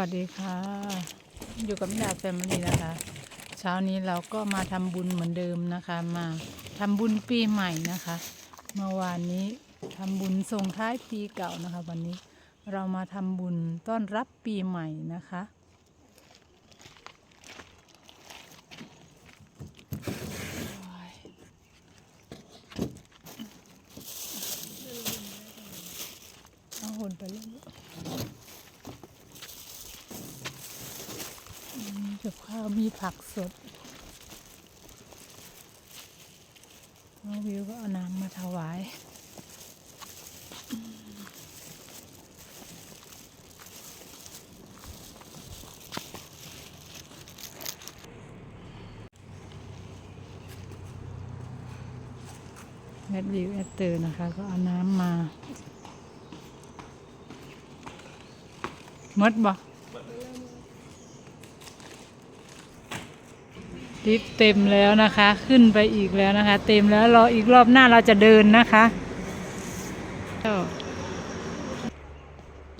วัสดีค่ะ อยู่กับมิดาแฟมิลี่นะคะ เช้านี้เราก็มาทำบุญเหมือนเดิมนะคะ มาทำบุญปีใหม่นะคะ เมื่อวานนี้ทำบุญส่งท้ายปีเก่านะคะ วันนี้เรามาทำบุญต้อนรับปีใหม่นะคะ เอาหุ่นไปเล่น กับข้าวมีผักสด น้องวิวก็เอาน้ำมาถวายแมดวิวแอดเตอร์นะคะ ก็เอาน้ำมา มดบ่ ลิฟต์เต็มแล้วนะคะ ขึ้นไปอีกแล้วนะคะ เต็มแล้วรออีกรอบหน้าเราจะเดินนะคะ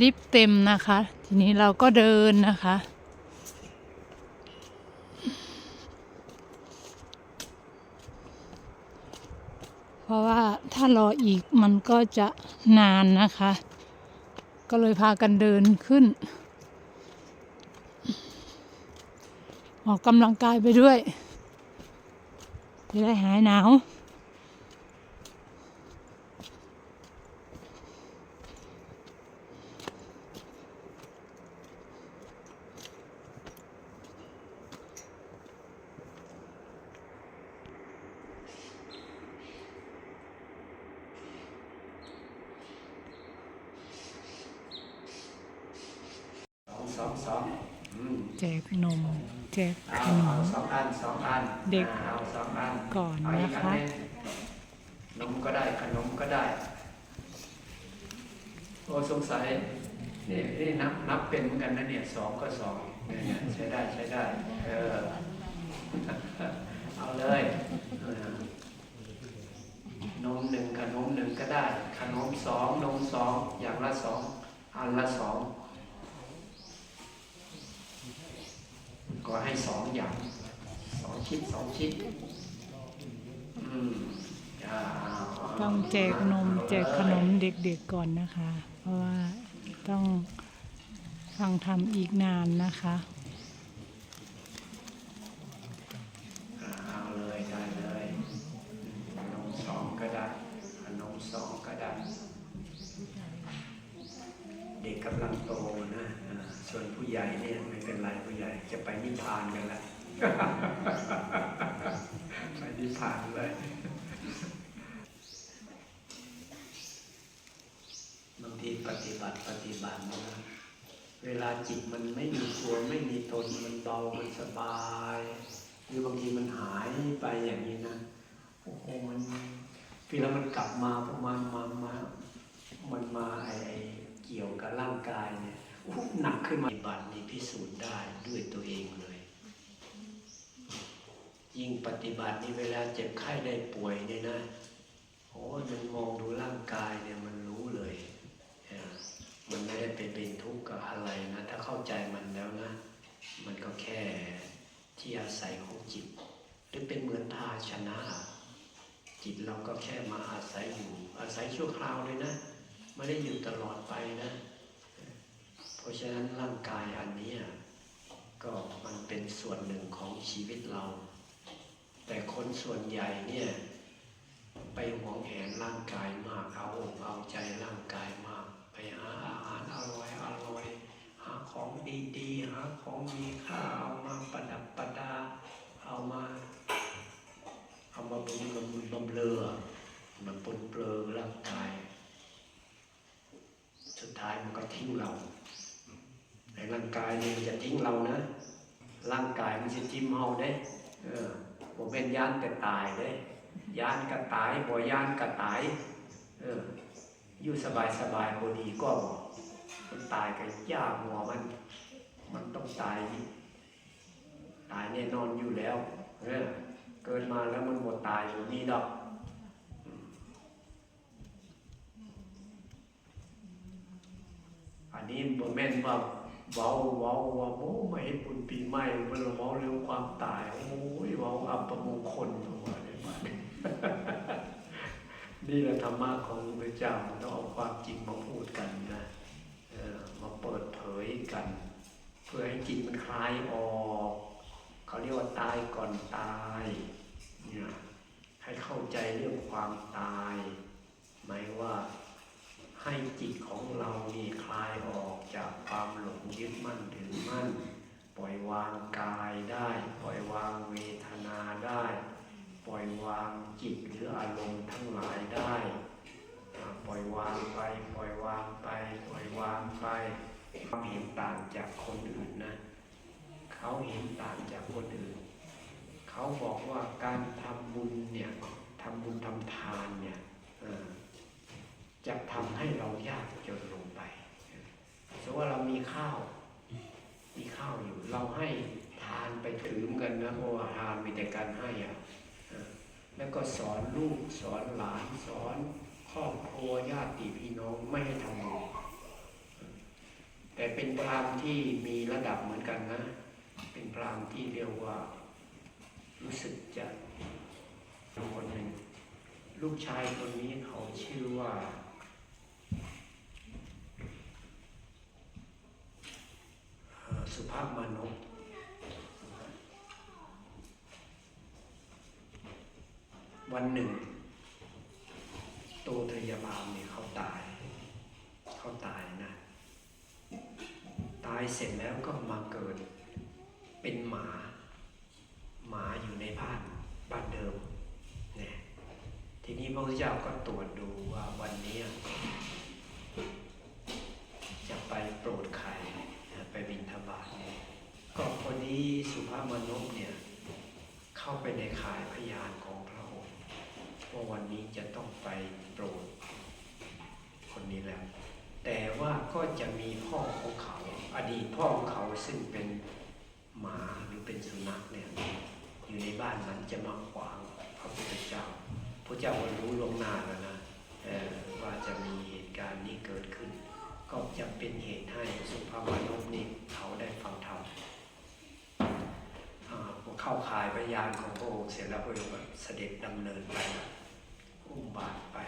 ลิฟต์เต็มนะคะ ทีนี้เราก็เดินนะคะ เพราะว่าถ้ารออีกมันก็จะนานนะคะ ก็เลยพากันเดินขึ้น ออกกำลังกายไปด้วยจะได้หายหนาวแจกนม แจกเอาขนเอามสองอันสองอันเด็กเอาสองอันก่อนเาอีนะคะอัหนนมก็ได้ขนมก็ได้ โอ้สงสัยนี่นี่นับนับเป็นเหมือนกันนะเนี่ยสองก็สองเนี่ยใช้ได้ใช้ได้เออเอาเลยเออนมหนึ่งขนมหนึ่งก็ได้ ขนมสองนมสองอย่างละสองอันละสอง ก็ให้สองอย่างสองชิ้นสองชิ้นอืมอ่าต้องแจกนมแจกขนมเด็กๆก่อนนะคะ เพราะว่าต้องฟังทำอีกนานนะคะอ่าเอาเลยได้เลยขนมสองก็ได้ขนมสองก็ได้ เด็กกำลังโตนะอ่า ส่วนผู้ใหญ่เนี่ยไม่เป็นไรผู้ใหญ่ จะไปนิพพานกันละไปนิพพานเลยบางทีปฏิบัติปฏิบัตินะเวลาจิตมันไม่มีตัวไม่มีตนมันเบามันสบายหรือบางทีมันหายไปอย่างนี้นะโอ้โหมันเวลามันกลับมาประมาณมามามันมาไอเกี่ยวกับร่างกายเนี่ย หูหนักขึ้นมาปฏิบัตินี่พิสูจน์ได้ด้วยตัวเองเลย ยิ่งปฏิบัตินี่เวลาเจ็บไข้ได้ป่วยเนี่ยนะโอ้ยมันมองดูร่างกายเนี่ยมันรู้เลยออมันไม่ได้ไปเป็นทุกข์กับอะไรนะ ถ้าเข้าใจมันแล้วนะ มันก็แค่ที่อาศัยของจิต หรือเป็นเหมือนภาชนะ จิตเราก็แค่มาอาศัยอยู่ อาศัยชั่วคราวเลยนะ ไม่ได้อยู่ตลอดไปนะ เพราะฉะนั้นร่างกายอันนี้ก็มันเป็นส่วนหนึ่งของชีวิตเรา แต่คนส่วนใหญ่เนี่ยไปหวงแหนร่างกายมากเอาอกเอาใจร่างกายมาก ไปหาอาหารอร่อยอร่อยหาของดีๆหาของมีค่าเอามาประดับประดา เอามาเอามาบุญบำรุงบำเรอมาปนเปลือร่างกาย สุดท้ายมันก็ทิ้งเรา แต่ร่างกายเนี่ยจะทิ้งเรานะ ร่างกายมันจะจิ้มเฮาได้เออผมเป็นย่านแต่ตายเด้ย่านกระตายบ่ย่านกระตายเอออยู่สบายสบายบ่ดีก็บ่มันตายก็ยากหัวมัน มันต้องตาย ตายแน่นอนอยู่แล้วเออเกิดมาแล้วมันบ่ตายบ่มีดอกอันนี้บ่แม่นว่า เว้าเว้าว่าโอ้ไม่เห็นบุญปีใหม่มันเว้าเรื่องความตายโอ้ยเว้าอัปมงคลออกมาเลยมันนี่แหละธรรมะของพระเจ้ามันต้องเอาความจริงมาพูดกันนะมาเปิดเผยกัน เพื่อให้จิตมันคลายออกเขาเรียกว่าตายก่อนตายเนี่ยให้เข้าใจเรื่องความตาย หมายว่าให้จิตของเรานี่คลาย มั่นถือมั่น ปล่อยวางกายได้ ปล่อยวางเวทนาได้ ปล่อยวางจิตหรืออารมณ์ทั้งหลายได้ ปล่อยวางไป ปล่อยวางไป ปล่อยวางไปความเห็นต่างจากคนอื่นนะเขาเห็นต่างจากคนอื่น เขาบอกว่าการทำบุญเนี่ยทำบุญทำทานเนี่ยจะทำให้เรายากจนลงไปสมมติว่าเรามีข้าว มีข้าวอยู่ เราให้ทานไปถือกันนะเพราะว่าทานมีแต่การให้อะแล้วก็สอนลูกสอนหลานสอนครอบครัวญาติพี่น้องไม่ให้ทำบุญแต่เป็นพรามที่มีระดับเหมือนกันนะ เป็นพรามที่เรียกว่า รู้สึกจะคนหนึ่งลูกชายคนนี้เขาชื่อว่าเอ่อสุภาพมานพวันหนึ่งโตทยาบาลเนี่ยเขาตาย เขาตายนะ ตายเสร็จแล้วก็มาเกิดเป็นหมา หมาอยู่ในบ้านบ้านเดิมเนี่ยทีนี้พระพุทธเจ้าก็ตรวจดูว่าวันนี้จะไปโปรดใครไปบินทบาทเนี่ยก็ พอดีสุภาพมนุษย์เนี่ยเข้าไปในข่ายพยานของพระองค์ว่าวันนี้จะต้องไปโปรดคนนี้แล้ว แต่ว่าก็จะมีพ่อของเขา อดีตพ่อของเขาซึ่งเป็นหมาหรือเป็นสุนัขเนี่ยอยู่ในบ้านนั้นจะมาขวางพระพุทธเจ้าพระเจ้าก็รู้ลงหน้าแล้วนะว่าจะมีเหตุการณ์นี้เกิดขึ้น ก็จะเป็นเหตุให้สุภาพมนุษย์นี่เขาได้ฟังธรรมอ่าพอ เข้าข่ายพยานของพระองค์เสร็จแล้วพระองค์เสด็จดำเนินไปอุ้มบาตรไป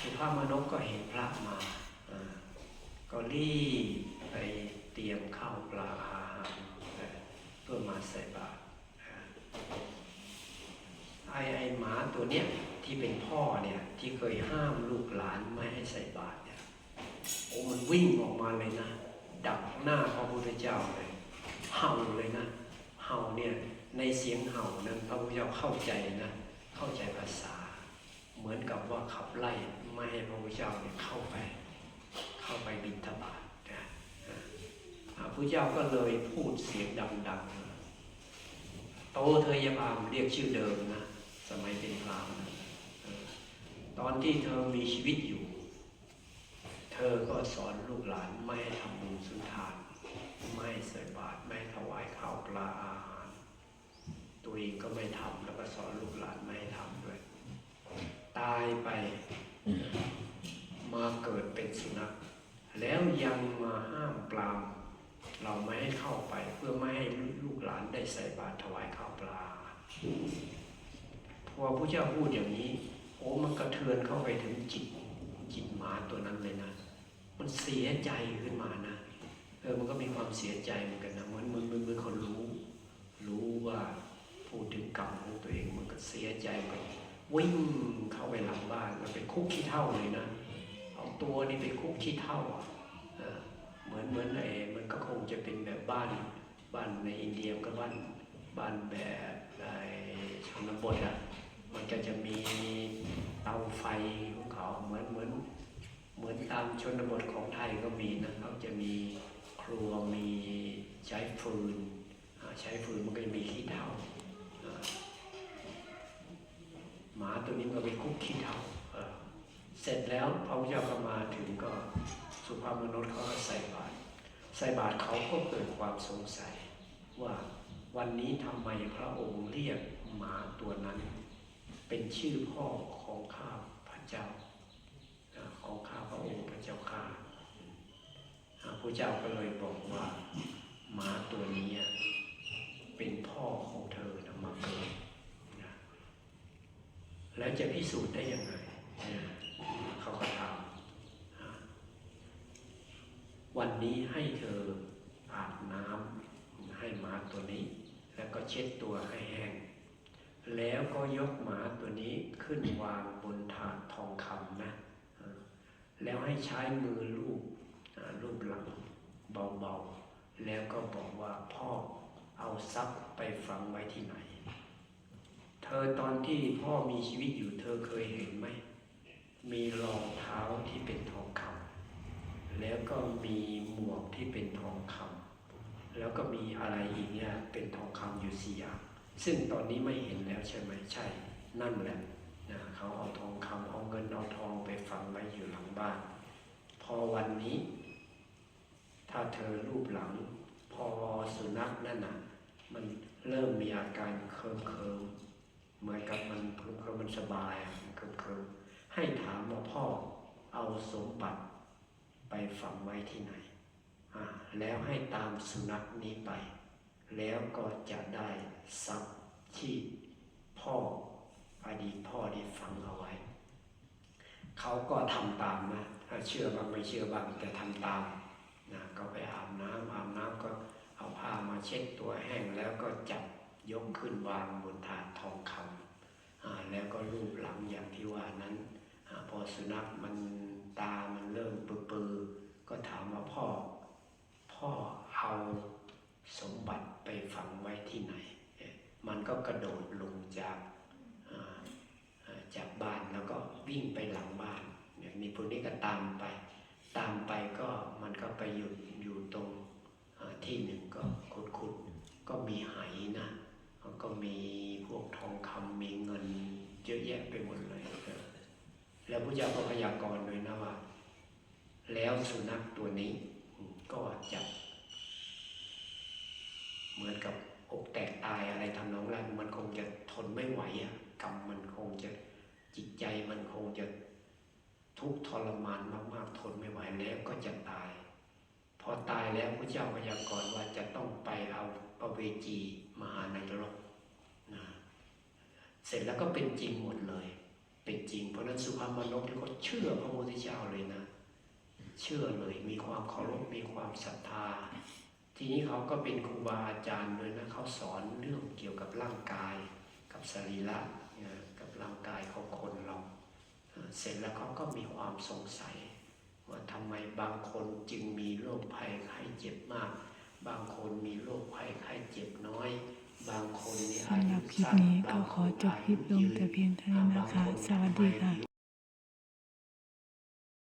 สุภาพมนพก็เห็นพระมาก็รีบไปเตรียมข้าวปลาอาหารเพื่อมาใส่บาตรอ่าไอไอหมาตัวเนี้ยที่เป็นพ่อเนี่ยที่เคยห้ามลูกหลานไม่ให้ใส่บาตรเนี่ยโอ้มันวิ่งออกมาเลยนะ ดักหน้าพระพุทธเจ้าเลยเห่าเลยนะ เห่าเนี่ยในเสียงเห่านั้นพระพุทธเจ้าเข้าใจนะเข้าใจภาษา เหมือนกับว่าขับไล่ไม่ให้พระพุทธเจ้าเนี่ยเข้าไป เข้าไปบิณฑบาตนะพระพุทธเจ้าก็เลยพูดเสียงดังๆโตเธอยพามเรียกชื่อเดิมนะสมัยเป็นพรามนะตอนที่เธอมีชีวิตอยู่ เธอก็สอนลูกหลานไม่ให้ทำบุญสุนทาน ไม่ใส่บาตรไม่ถวายข้าวปลาอาห ตัวเองก็ไม่ทำแล้วก็สอนลูกหลานไม่ทำด้วย ตายไปมาเกิดเป็นสุนัขแล้วยังมาห้ามปรามเราไม่ให้เข้าไปเพื่อไม่ให้ลูกหลานได้ใส่บาตรถวายข้าวปลาพอพระเจ้าพูดอย่างนี้ โอ้มันกระเทือนเข้าไปถึงจิตจิตหมาตัวนั้นเลยนะ มันเสียใจขึ้นมานะเออมันก็มีความเสียใจเหมือนกันนะเหมือนเหมือนเหมือนเหมือนเขารู้ กรรมของตัวเองมันก็เสียใจมันวิ่งเข้าไปหลังบ้านมันเป็นคุกขี้เท่าเลยนะเอาตัวนี่ไปคุกขี้เท่าอะเหมือนเหมือนไอ้มันก็คงจะเป็นแบบบ้านบ้านในอินเดียมันก็บ้านบ้านแบบไอ้ชนบทอะมันก็จะมีเตาไฟของเขาเหมือนเหมือนเหมือนตามชนบทของไทยก็มีนะเขาจะมีครัวมีใช้ฟืนใช้ฟืนมันก็จะมีขี้เถ้า ตัวนี้มันก็ไปคุกขี้เถ้าเสร็จแล้วพระพุทธเจ้าก็มาถึงก็สุภาพมนุษย์เขาก็ใส่บาตรใส่บาตรเขาก็เกิดความสงสัยว่าวันนี้ทำไมพระองค์เรียกหมาตัวนั้น เป็นชื่อพ่อของข้าพระเจ้าของข้าพระองค์พระเจ้าข้าพระเจ้าก็เลยบอกว่าหมาตัวนี้เป็นพ่อของเธอนะมาเกิด แล้วจะพิสูจน์ได้ยังไงเขาก็ถามวันนี้ให้เธออาบน้ำให้หมาตัวนี้ แล้วก็เช็ดตัวให้แห้ง แล้วก็ยกหมาตัวนี้ขึ้นวางบนถาดทองคำนะ แล้วให้ใช้มือลูบลูบหลังเบาๆ แล้วก็บอกว่าพ่อเอาทรัพย์ไปฝังไว้ที่ไหน เธอตอนที่พ่อมีชีวิตอยู่เธอเคยเห็นไหม มีรองเท้าที่เป็นทองคำแล้วก็มีหมวกที่เป็นทองคำแล้วก็มีอะไรอีกเนี่ยเป็นทองคำอยู่สี่อย่าง ซึ่งตอนนี้ไม่เห็นแล้วใช่ไหมใช่ นั่นแหละนะเขาเอาทองคำเอาเงินเอาทองไปฝังไว้อยู่หลังบ้าน พอวันนี้ ถ้าเธอรูปหลัง พอสุนัขนั่นน่ะมันเริ่มมีอาการเคิมเคิม เหมือนกับมันเคิมเคิมๆมันสบายอะมันคิมเคิมๆให้ถามว่าพ่อเอาสมบัติไปฝังไว้ที่ไหนอ่าแล้วให้ตามสุนัขนี้ไป แล้วก็จะได้ทรัพย์ที่พ่ออดีตพ่อได้ฝังเอาไว้ เขาก็ทำตามนะถ้าเชื่อบ้างไม่เชื่อบ้างแต่ทำตามนะก็ไปอาบน้ำอาบน้ำก็เอาผ้ามาเช็ดตัวแห้งแล้วก็จับ ยกขึ้นวางบนถาดทองคำแล้วก็รูปหลังอย่างที่ว่านั้นอพอสุนัขมันตามันเริ่มปือๆก็ถามว่าพ่อ พ่อเอาสมบัติไปฝังไว้ที่ไหน มันก็กระโดดลงจากจากบ้านแล้วก็วิ่งไปหลังบ้านมีพวกนี้ก็ตามไป ตามไปก็มันก็ไปอยู่อยู่ตรงอ่าที่หนึ่งก็ขุดขุดๆก็มีไหนะแล้ว ก็มีพวกทองคำมีเงินเยอะแยะไปหมดเลย แล้วพระเจ้าก็พยากรณ์ด้วยนะว่า แล้วสุนัขตัวนี้ก็จะเหมือนกับอกแตกตายอะไรทำนองนั้นมันคงจะทนไม่ไหวอะกรรมมันคงจะจิตใจมันคงจะทุกข์ทรมานมากๆทนไม่ไหวแล้วก็จะตาย พอตายแล้วพระเจ้าพยากรณ์ว่าจะต้องไปเอาประเวจีมหานรก เสร็จแล้วก็เป็นจริงหมดเลย เป็นจริง เพราะนั้นสุภาพมนพนี่ก็เชื่อพระพุทธเจ้าเลยนะ เชื่อเลยมีความเคารพมีความศรัทธา ทีนี้เขาก็เป็นครูบาอาจารย์เลยนะเขาสอนเรื่องเกี่ยวกับร่างกาย กับสรีระนะกับร่างกายของคนเรา เสร็จแล้วเขาก็มีความสงสัย ว่าทำไมบางคนจึงมีโรคภัยไข้เจ็บมาก บางคนมีโรคภัยไข้เจ็บน้อย สำหรับคลิปนี้ก็ขอจบคลิปลงแต่เพียงเท่านี้นะคะ สวัสดีค่ะ